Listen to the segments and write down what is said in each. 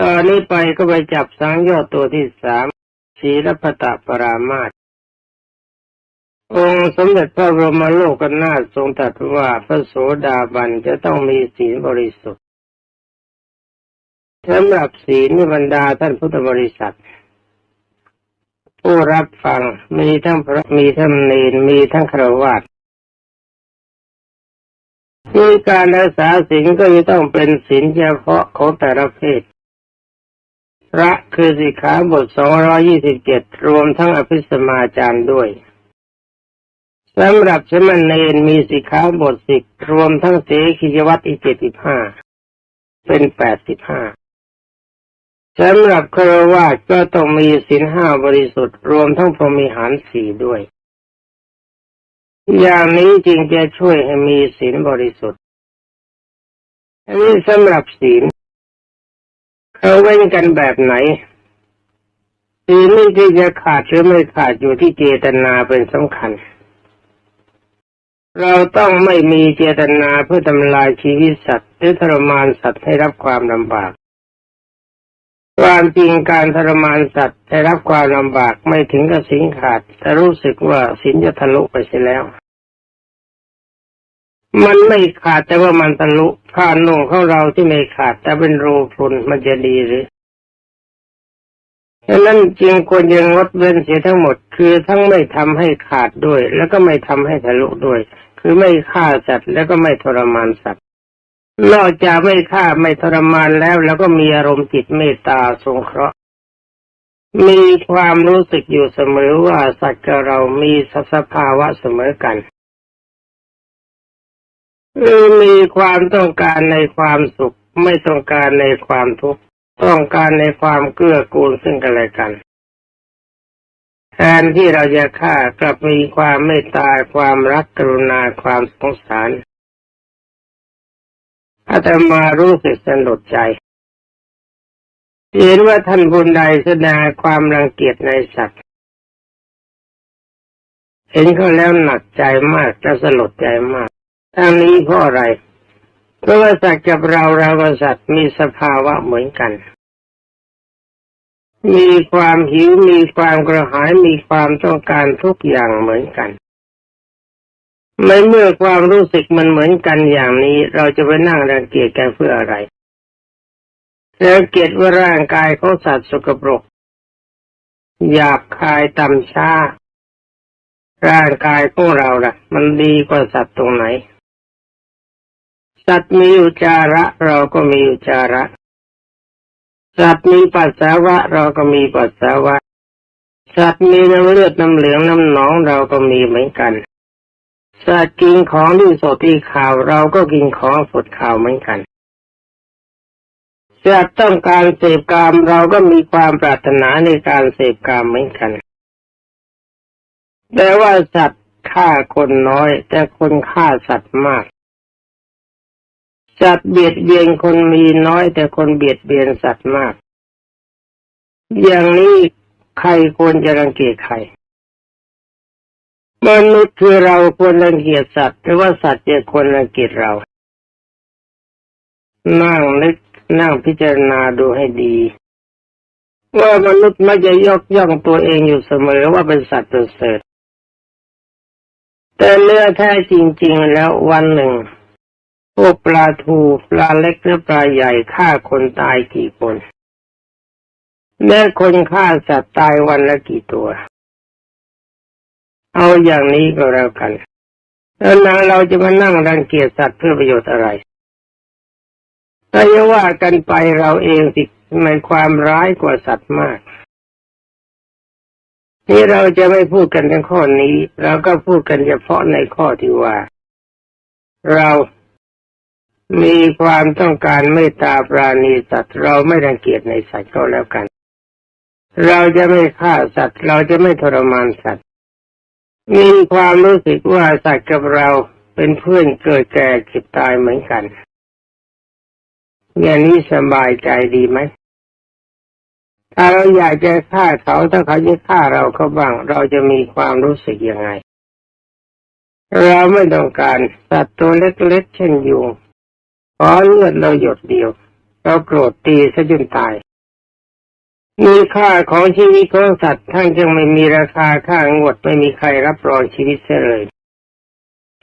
ตอนนี้ไปก็ไปจับสังโยชน์ตัวที่สามศีลปตะปรามาตองค์สมเด็จพระบรมโลกนาถทรงตรัสว่าพระโสดาบันจะต้องมีศีลบริสุทธิ์สำหรับศีลบรรดาท่านพุทธบริษัท ผู้รับฟังมีทั้งพระมีทั้งเนรมีทั้งครวาสมีการรักษาศีลก็จะต้องเป็นศีลเฉพาะของแต่ละเพศ ระคือสิกขาบทสองร้อยี่สิบเจ็ดรวมทั้งอภิสมาจารย์ด้วยสำหรับสมณเณรมีสิกขาบทสิกรวมทั้งเสขียวัตรอีกเจ็ดสิบห้าเป็นแปดสิบห้าสำหรับครวาก็ต้องมีศีลห้าบริสุทธิ์ รวมทั้งพรมิหารสี่ด้วย อย่างนี้จึงจะช่วยให้มีศีลบริสุทธิ์ อันนี้สำหรับศีล เขาเว้นกันแบบไหนศีลนี่ที่จะขาดหรือไม่ขาดอยู่ที่เจตนาเป็นสำคัญ เราต้องไม่มีเจตนาเพื่อทำลายชีวิตสัตว์หรือทรมานสัตว์ให้รับความลำบาก ความจริงการทรมานสัตว์ให้รับความลำบากไม่ถึงกับสินขาด แต่รู้สึกว่าสินจะทะลุไปเสียแล้ว มันไม่ขาดแต่ว่ามันทะลุผ้านุ่งของเราที่ไม่ขาด แต่เป็นรูพรุนมันจะดีหรือดังนั้นจริงควรจะงดเว้นเสียทั้งหมด คือทั้งไม่ทำให้ขาดด้วย แล้วก็ไม่ทำให้ทะลุด้วย คือไม่ฆ่าสัตว์แล้วก็ไม่ทรมานสัตว์ นอกจากไม่ฆ่าไม่ทรมานแล้ว แล้วก็มีอารมณ์จิตเมตตาสงเคราะห์ มีความรู้สึกอยู่เสมอว่าสัตว์กับเรามีสภาวะเสมอกัน มีความต้องการในความสุข ไม่ต้องการในความทุกข์ต้องการในความเกื้อกูลซึ่งกันและกันแทนที่เราจะฆ่ากลับมีความเมตตาความรักกรุณาความสงสารอาตมารู้สึกสลดใจเห็นว่าท่านบุญใดแสดงความรังเกียจในสัตว์เห็นเขาแล้วหนักใจมากและสลดใจมาก ทั้งนี้เพราะอะไร เพราะว่าสัตว์กับเราเรากับสัตว์มีสภาวะเหมือนกัน มีความหิวมีความกระหายมีความต้องการทุกอย่างเหมือนกันไม่เมื่อความรู้สึกมันเหมือนกันอย่างนี้ เราจะไปนั่งรังเกียจกันเพื่ออะไรรังเกียจว่าร่างกายของสัตว์สกปรกหยาบคายต่ำช้า ร่างกายของเราล่ะ มันดีกว่าสัตว์ตรงไหน สัตว์มีอุจาระ เราก็มีอุจาระ สัตว์มีปัสสาวะ เราก็มีปัสสาวะ สัตว์มีน้ำเลือดน้ำเหลืองน้ำหนองเราก็มีเหมือนกัน สัตว์กินของที่สดที่ข่าวเราก็กินของสดข่าวเหมือนกัน สัตว์ต้องการเสพกามเราก็มีความปรารถนาในการเสพกามเหมือนกัน แต่ว่าสัตว์ฆ่าคนน้อย แต่คนฆ่าสัตว์มาก สัตว์เบียดเบียนคนมีน้อยแต่คนเบียดเบียนสัตว์มาก อย่างนี้ใครควรจะรังเกียจใครมนุษย์คือเราควรรังเกียจสัตว์หรือว่าสัตว์จะควรรังเกียจเรา นั่งนึกนั่งพิจารณาดูให้ดี ว่ามนุษย์มักจะยกย่องตัวเองอยู่เสมอว่าเป็นสัตว์ประเสริฐแต่เนื้อแท้จริง ๆ แล้ววันหนึ่ง พวกปลาทูปลาเล็กหรือปลาใหญ่ฆ่าคนตายกี่คนแม้คนฆ่าสัตว์ตายวันละกี่ตัว เอาอย่างนี้ก็แล้วกันแล้วนางเราจะมานั่งรังเกียจสัตว์เพื่อประโยชน์อะไรถ้าจะว่ากันไปเราเองสิมันความร้ายกว่าสัตว์มาก นี่เราจะไม่พูดกันในข้อนี้ เราก็พูดกันเฉพาะในข้อที่ว่า เรา มีความต้องการเมตตาปราณีสัตว์เราไม่รังเกียจในสัตว์ก็แล้วกัน เราจะไม่ฆ่าสัตว์ เราจะไม่ทรมานสัตว์ มีความรู้สึกว่าสัตว์กับเราเป็นเพื่อนเกิดแก่เก็บตายเหมือนกันอย่างนี้สบายใจดีไหมถ้าเราอยากจะฆ่าเขาถ้าเขาจะฆ่าเราเขาบ้าง เราจะมีความรู้สึกยังไง เราไม่ต้องการสัตว์ตัวเล็กๆเช่นยุง ขอเลือดเราหยดเดียว เราโกรธตีซะจนตาย มีค่าของชีวิตของสัตว์ทั้งยังไม่มีราคาค่างวดไม่มีใครรับรองชีวิตเสียเลย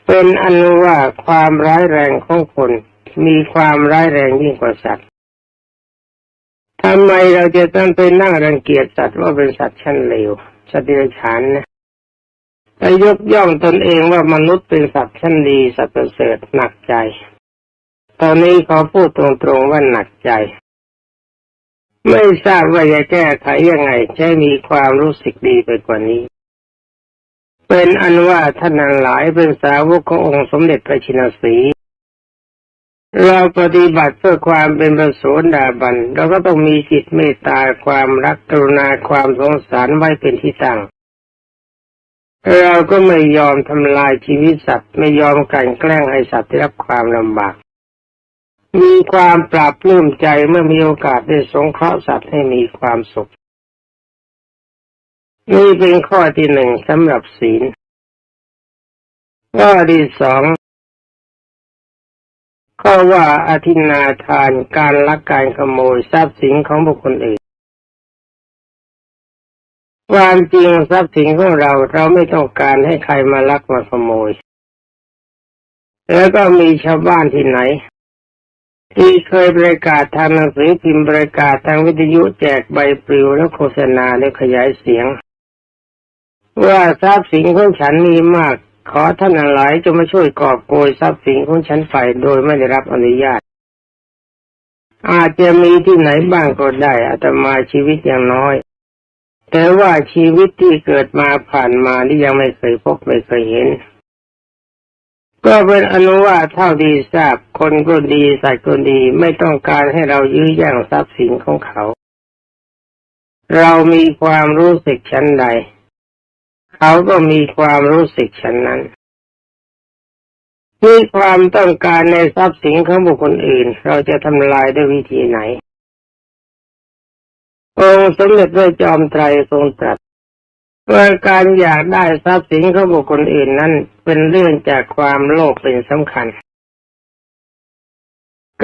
เป็นอันว่าความร้ายแรงของคน มีความร้ายแรงยิ่งกว่าสัตว์ทำไมเราจะต้องไปนั่งรังเกียจสัตว์ว่าเป็นสัตว์ชั้นเลวสัตว์เดรัจฉานนะแต่ยกย่องตนเองว่ามนุษย์เป็นสัตว์ชั้นดีสัตว์ประเสริฐหนักใจ ตอนนี้ขอพูดตรงๆว่าหนักใจ ไม่ทราบว่าจะแก้ไขยังไงให้มีความรู้สึกดีไปกว่านี้ เป็นอันว่าท่านหลายเป็นสาวกขององค์สมเด็จพระชินสีเราปฏิบัติเพื่อความเป็นประโสดาบันเราก็ต้องมีจิตเมตตาความรักกรุณาความสงสารไว้เป็นที่ตั้งเราก็ไม่ยอมทำลายชีวิตสัตว์ไม่ยอมกันแกล้งให้สัตว์ได้รับความลำบาก มีความปราบปลื้มใจเมื่อมีโอกาสได้สงเคราะห์สัตว์ให้มีความสุข นี่เป็นข้อที่หนึ่งสำหรับศีล ข้อที่สองก็ว่าอธินาทานการลักการขโมยทรัพย์สินของบุคคลอื่น ความจริงทรัพย์สินของเราเราไม่ต้องการให้ใครมาลักมาขโมย แล้วก็มีชาวบ้านที่ไหน ที่เคยประกาศทางหนังสือพิมพ์ประกาศทางวิทยุแจกใบปลิวและโฆษณาและขยายเสียง ว่าทรัพย์สินของฉันมีมาก ขอท่านหลายจะมาช่วยกอบโกยทรัพย์สินของฉันไปโดยไม่ได้รับอนุญาต อาจจะมีที่ไหนบ้างก็ได้อาตมาชีวิตอย่างน้อย แต่ว่าชีวิตที่เกิดมาผ่านมานี่ยังไม่เคยพบไม่เคยเห็น ก็เป็นอนุว่าเท่าดีทราบคนก็ดีสัตว์ก็ดีไม่ต้องการให้เรายื้อแย่งทรัพย์สินของเขา เรามีความรู้สึกชั้นใด เขาก็มีความรู้สึกฉันนั้น มีความต้องการในทรัพย์สินของบุคคลอื่น เราจะทำลายด้วยวิธีไหน องค์สมเด็จพระจอมไตรทรงตรัส ว่าการอยากได้ทรัพย์สินของบุคคลอื่นนั้น เป็นเรื่องจากความโลภเป็นสำคัญ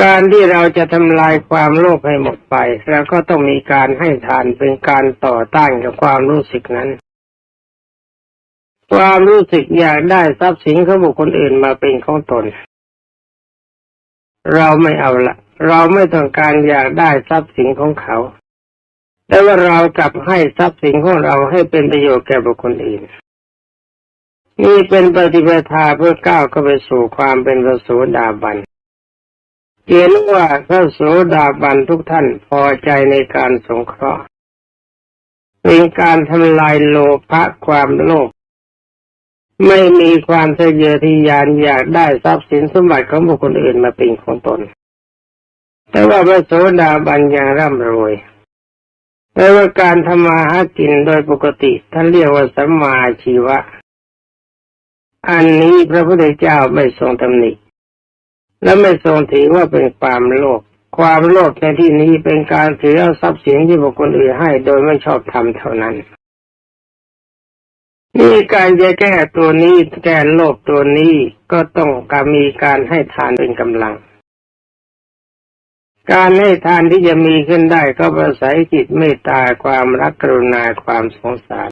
การที่เราจะทำลายความโลภให้หมดไปเราก็ต้องมีการให้ทานเป็นการต่อต้านกับความรู้สึกนั้น ความรู้สึกอยากได้ทรัพย์สินของบุคคลอื่นมาเป็นของตน เราไม่เอาละเราไม่ต้องการอยากได้ทรัพย์สินของเขา แต่ว่าเรากลับให้ทรัพย์สินของเราให้เป็นประโยชน์แก่บุคคลอื่น นี่เป็นปฏิปทาเพื่อก้าวเข้าไปสู่ความเป็นพระโสดาบันเห็นว่าพระโสดาบันทุกท่านพอใจในการสงเคราะห์เป็นการทำลายโลภะความโลภไม่มีความทะเยอทะยานอยากได้ทรัพย์สินสมบัติของบุคคลอื่นมาเป็นของตน แต่ว่าพระโสดาบันยังร่ำรวย แต่ว่าการทำมาหากินโดยปกติท่านเรียกว่าสัมมาอาชีวะ อันนี้พระพุทธเจ้าไม่ทรงตำหนิ และไม่ทรงถือว่าเป็นความโลภ ความโลภในที่นี้เป็นการถือเอาทรัพย์สินที่บุคคลอื่นให้โดยไม่ชอบทำเท่านั้น นี่การจะแก้ตัวนี้แก้โลภตัวนี้ก็ต้องการมีการให้ทานเป็นกำลัง การให้ทานที่จะมีขึ้นได้ก็อาศัยจิตเมตตาความรักกรุณาความสงสาร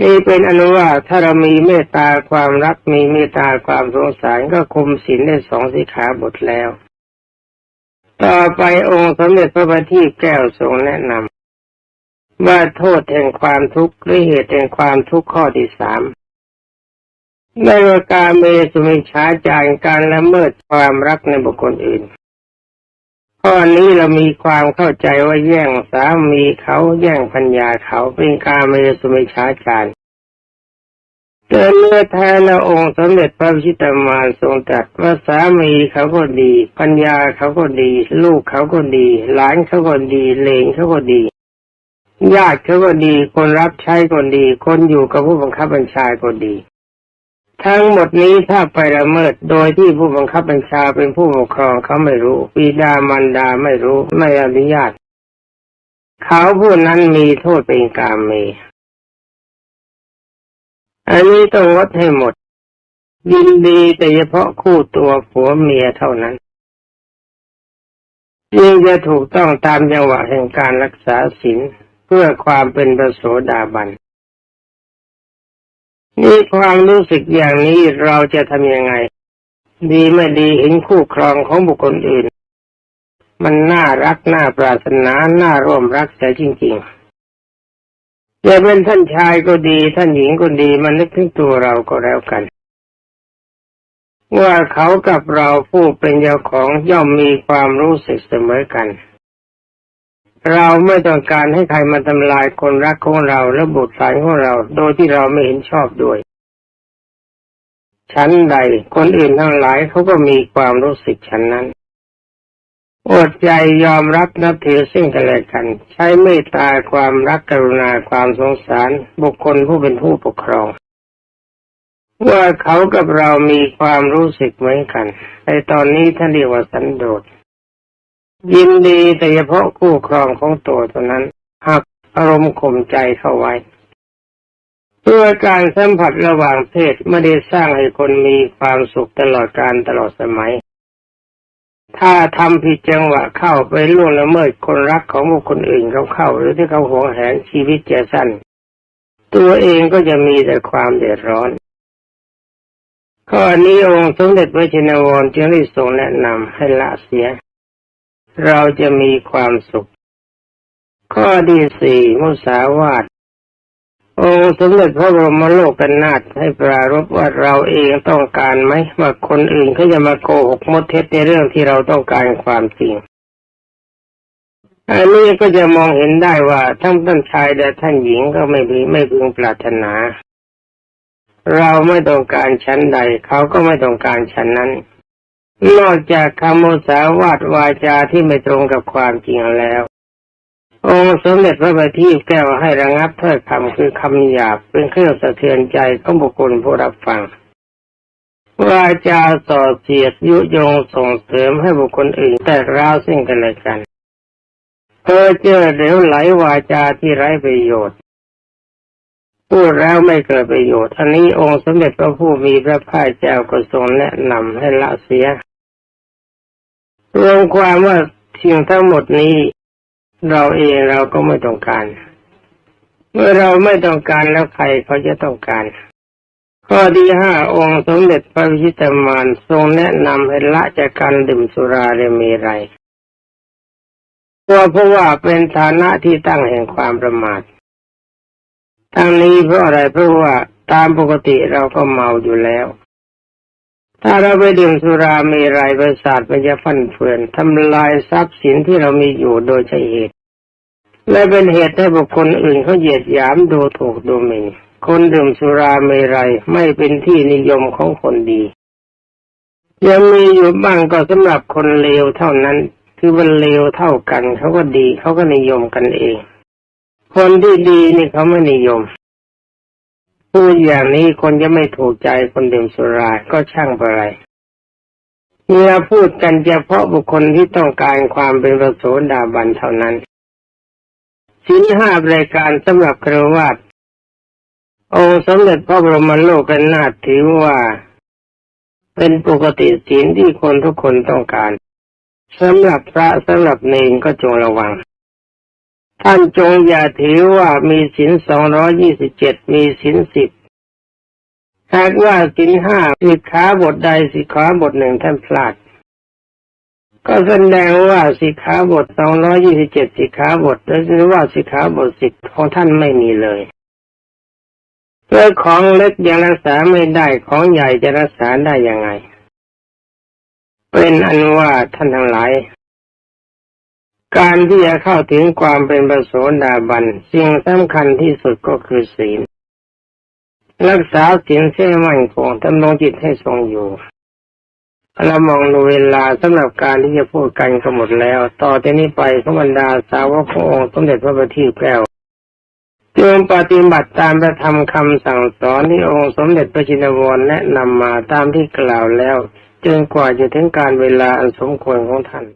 นี่เป็นอนุว่าถ้าเรามีเมตตาความรักมีเมตตาความสงสารก็คุมศีลได้สองสิขาบทแล้ว ต่อไปองค์สมเด็จพระบัณฑิตแก้วทรงแนะนำว่าโทษแห่งความทุกข์หรือเหตุแห่งความทุกข์ข้อที่สามในวาการเมสุมิชาจารการละเมิดความรักในบุคคลอื่น ข้อนี้เรามีความเข้าใจว่าแย่งสามีเขาแย่งพัญญาเขาเป็นการเมสุมิชาจารแต่เมื่อแท้แล้วองค์สมเด็จพระพิชิตามารทรงตรัสว่าสามีเขาก็ดีพัญญาเขาก็ดี ลูกเขาก็ดี หลานเขาก็ดีเลงเขาก็ดี ญาติเขาก็ดี คนรับใช้ก็ดี คนอยู่กับผู้บังคับบัญชาก็ดี ทั้งหมดนี้ถ้าไปละเมิดโดยที่ผู้บังคับบัญชาเป็นผู้ปกครองเขาไม่รู้ปีดามารดาไม่รู้ไม่อนุญาต เขาผู้นั้นมีโทษเป็นกามเมอันนี้ต้องงดให้หมด ยินดีแต่เฉพาะคู่ตัวผัวเมียเท่านั้นยิ่งจะถูกต้องตามจังหวะแห่งการรักษาศีลเพื่อความเป็นประโสดาบัน นี่ความรู้สึกอย่างนี้เราจะทำยังไง ดีไม่ดีเห็นคู่ครองของบุคคลอื่น มันน่ารักน่าปรารถนาน่าร่วมรักแต่จริงๆจะเป็นท่านชายก็ดีท่านหญิงก็ดีมันนึกถึงตัวเราก็แล้วกัน ว่าเขากับเราผู้เป็นเจ้าของย่อมมีความรู้สึกเสมอกัน เราไม่ต้องการให้ใครมาทำลายคนรักของเราและบุตรหลานของเรา โดยที่เราไม่เห็นชอบด้วย ชั้นใด คนอื่นทั้งหลายเขาก็มีความรู้สึกชั้นนั้น อดใจยอมรับนับถือซึ่งกันและกัน ใช้เมตตาความรักกรุณาความสงสาร บุคคลผู้เป็นผู้ปกครองว่าเขากับเรามีความรู้สึกเหมือนกันในตอนนี้ท่านเรียกว่าสันโดษ ยินดีแต่เฉพาะคู่ครองของตัวเท่านั้นหักอารมณ์ข่มใจเข้าไว้ เพื่อการสัมผัสระหว่างเพศไม่ได้สร้างให้คนมีความสุขตลอดการตลอดสมัย ถ้าทำผิดจังหวะเข้าไปล่วงละเมิดคนรักของบุคคลอื่นเขาเข้า หรือที่เขาหวงแหนชีวิตจะสั้น ตัวเองก็จะมีแต่ความเดือดร้อนข้อนี้องค์สมเด็จพระจินวรจึงได้ทรงแนะนำให้ละเสีย เราจะมีความสุข ข้อที่สี่มุสาวาทองค์สมเด็จพระบรมโลกกันนาถให้ปรารภว่าเราเองต้องการไหมว่าคนอื่นเขาจะมาโกหกมดเท็จในเรื่องที่เราต้องการความจริงอันนี้ก็จะมองเห็นได้ว่าทั้งท่านชายและท่านหญิงก็ไม่พึงไม่พึงปรารถนา เราไม่ต้องการชั้นใด เขาก็ไม่ต้องการชั้นนั้น นอกจากคำมุสาวาทวาจาที่ไม่ตรงกับความจริงแล้ว องค์สมเด็จพระบัณฑิตแก้วให้ระงับถ้อยคำคือคำหยาบเป็นเครื่องสะเทือนใจของบุคคลผู้รับฟังวาจาส่อเสียดยุยงส่งเสริมให้บุคคลอื่นแต่ร้าวซึ่งกันและกันเธอเจอเหลวไหลวาจาที่ไร้ประโยชน์ พูดแล้วไม่เกิดประโยชน์อันนี้องค์สมเด็จพระผู้มีพระภาคเจ้าก็ทรงแนะนำให้ละเสีย รวมความว่าสิ่งทั้งหมดนี้ เราเองเราก็ไม่ต้องการ เมื่อเราไม่ต้องการแล้วใครเขาจะต้องการ ข้อที่ห้าองค์สมเด็จพระวิชิตมานทรงแนะนำให้ละจากการดื่มสุราเรมีไรเพราะเพราะว่าเป็นฐานะที่ตั้งแห่งความประมาททั้งนี้เพราะอะไรเพราะว่าตามปกติเราก็เมาอยู่แล้ว ถ้าเราไปดื่มสุราเมรัยประสาทมันจะฟันเฟือนทำลายทรัพย์สินที่เรามีอยู่โดยใช่เหตุ และเป็นเหตุให้บุคคลอื่นเขาเหยียดหยามดูถูกดูหมิ่นคนดื่มสุราเมรัยไม่เป็นที่นิยมของคนดี ยังมีอยู่บ้างก็สำหรับคนเลวเท่านั้น คือมันเลวเท่ากันเขาก็ดีเขาก็นิยมกันเอง คนที่ดีนี่เขาไม่นิยม พูดอย่างนี้คนจะไม่ถูกใจคนดื่มสุราก็ช่างไปไรนี่เราพูดกันเฉพาะบุคคลที่ต้องการความเป็นประโสดาบันเท่านั้นสินห้ารายการสำหรับครวาตองค์สมเด็จพระบรมโลกกันนาถถือว่า เป็นปกติศีลที่คนทุกคนต้องการสำหรับพระสำหรับเนรก็จงระวัง ท่านจงอย่าถือว่ามีศีลสองร้อยี่สิบเจ็ดมีศีลสิบหากว่าศีลห้าสิขาบทใดสิขาบทหนึ่งท่านพลาด ก็แสดงว่าสิขาบทสองร้อยี่สิบเจ็ดสิขาบทหรือว่าสิขาบทสิบของท่านไม่มีเลยเรื่อของเล็กยังรักษาไม่ได้ของใหญ่จะรักษาได้ยังไง เป็นอันว่าท่านทั้งหลาย การที่จะเข้าถึงความเป็นประโสดาบันสิ่งสำคัญที่สุดก็คือศีล รักษาศีลเสียมั่นคงทำลงจิตให้ทรงอยู่เรามองดูเวลาสำหรับการที่จะพูดกันก็หมดแล้ว ต่อจากนี้ไปขบรรดาสาวกขององค์สมเด็จพระบัณฑิตแก้วจงปฏิบัติตามพระธรรมคำสั่งสอนที่องค์สมเด็จพระจินวรแนะนำมาตามที่กล่าวแล้ว จนกว่าจะถึงการเวลาอันสมควรของท่าน